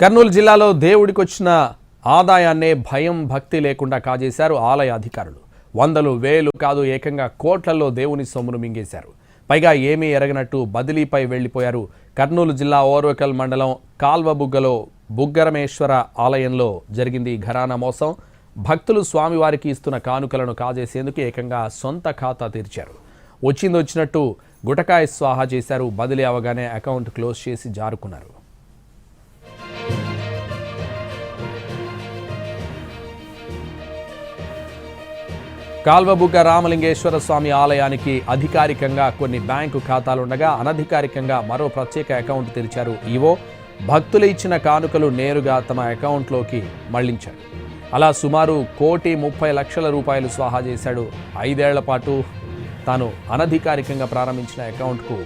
కర్నూలు జిల్లాలో దేవుడికొచ్చిన ఆదాయాన్నే భయం భక్తి లేకుండా కాజేశారు ఆలయ అధికారులు. వందలు వేలు కాదు ఏకంగా కోట్లలో దేవుని సొమ్మును మింగేశారు. పైగా ఏమీ ఎరగనట్టు బదిలీపై వెళ్ళిపోయారు కర్నూలు జిల్లా ఓర్వకల్ మండలం కాల్వబుగ్గలో బుగ్గరమేశ్వర ఆలయంలో జరిగింది ఘరానా మోసం. భక్తులు స్వామివారికి ఇస్తున్న కానుకలను కాజేసేందుకు ఏకంగా సొంత ఖాతా తెరిచారు. వచ్చింది వచ్చినట్టు గుటకాయ స్వాహా చేశారు బదిలీ అవగానే అకౌంట్ క్లోజ్ చేసి జారుకున్నారు. కాల్వబుగ్గ రామలింగేశ్వర స్వామి ఆలయానికి అధికారికంగా కొన్ని బ్యాంకు ఖాతాలుండగా అనధికారికంగా మరో ప్రత్యేక అకౌంట్ తెరిచారు ఈవో. భక్తులు ఇచ్చిన కానుకలు నేరుగా తమ అకౌంట్లోకి మళ్ళించారు. అలా సుమారు కోటి ముప్పై లక్షల రూపాయలు స్వాహా చేశాడు. ఐదేళ్ళ పాటు తాను అనధికారికంగా ప్రారంభించిన అకౌంట్కు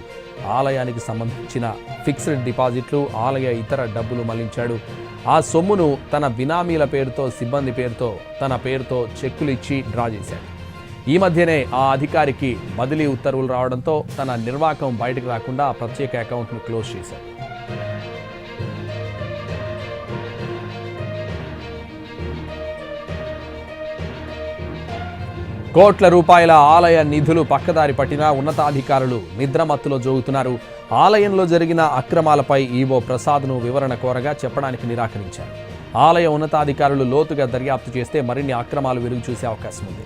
ఆలయానికి సంబంధించిన ఫిక్స్డ్ డిపాజిట్లు ఆలయ ఇతర డబ్బులు మళ్ళించాడు. ఆ సొమ్మును తన బినామీల పేరుతో సిబ్బంది పేరుతో తన పేరుతో చెక్కులు ఇచ్చి డ్రా చేశాడు. ఈ మధ్యనే ఆ అధికారికి బదిలీ ఉత్తర్వులు రావడంతో తన నిర్వాకం బయటకు రాకుండా ప్రత్యేక అకౌంట్ను క్లోజ్ చేశాడు. కోట్ల రూపాయల ఆలయ నిధులు పక్కదారి పట్టినా ఉన్నతాధికారులు నిద్రమత్తులో జోగుతున్నారు. ఆలయంలో జరిగిన అక్రమాలపై ఈవో ప్రసాద్ను వివరణ కోరగా చెప్పడానికి నిరాకరించారు. ఆలయ ఉన్నతాధికారులు లోతుగా దర్యాప్తు చేస్తే మరిన్ని అక్రమాలు వెలుగు చూసే అవకాశం ఉంది